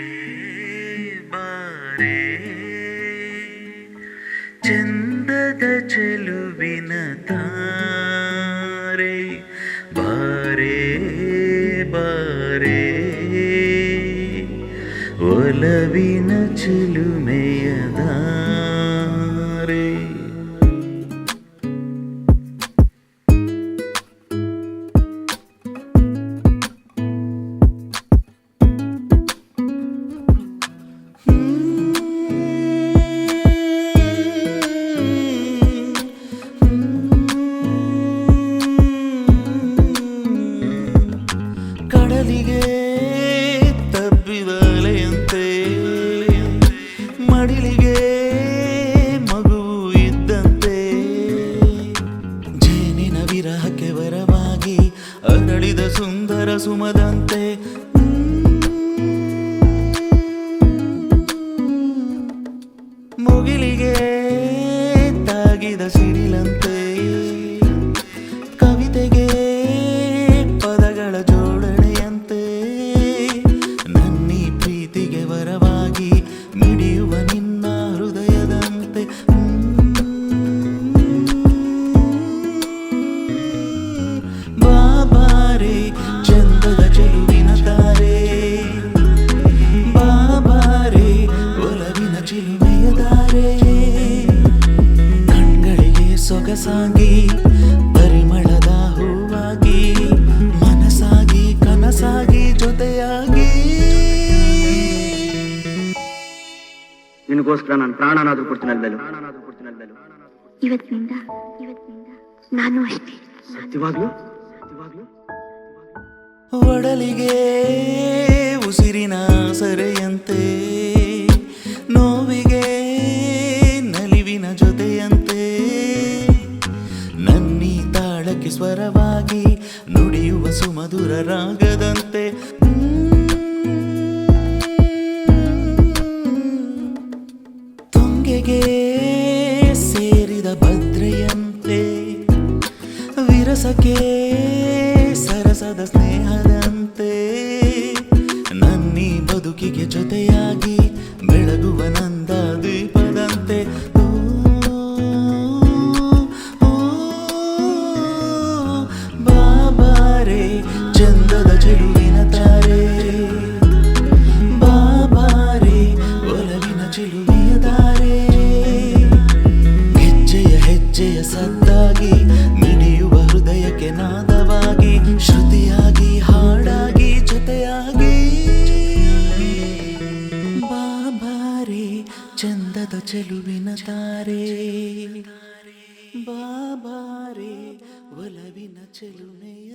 ಬಾರೆ ಬಾರೆ ಚಂದದ ಚೆಲುವಿನ ತಾರೆ ಬಾರೆ ಬಾರೆ ಒಲವಿನ ಚಿಲುಮೆಯ ದಾರೆ ಅರಳಿದ ಸುಂದರ ಸುಮದಂತೆ. ಮುಗಿಲಿಗೆ ತಾಗಿದ ಸಿಡಿಲಂತೆ. ಸೊಗಸಾಗಿ ಪರಿಮಳದ ಹೂವಾಗಿ ಮನಸಾಗಿ ಕನಸಾಗಿ ಜೊತೆಯಾಗಿ. ನಿನಗೋಸ್ಕರ ನಾನು ಪ್ರಾಣನಾದ್ರೂ ಕೊಡ್ತೀನಿ ಇವತ್ತಿನಿಂದ ಇವತ್ತಿನಿಂದ ನಾನು ಅಷ್ಟೇ. ಸತ್ಯವಾಗ್ಲು ಸತ್ಯವಾಗ್ಲು? ಒಡಲಿಗೆ ಉಸಿರಿನ ಸೆರೆಯಂತೆ ಸ್ವರವಾಗಿ ನುಡಿಯುವ ಸುಮಧುರ ರಾಗದಂತೆ. ತುಂಗೆಗೆ ಸೇರಿದ ಭದ್ರೆಯಂತೆ ವಿರಸಕ್ಕೆ ಚಂದದ ಚೆಲುವಿನ ತಾರೆ. ಬಾಬಾರೆ ಒಲವಿನ ಚೆಲುಮೆಯ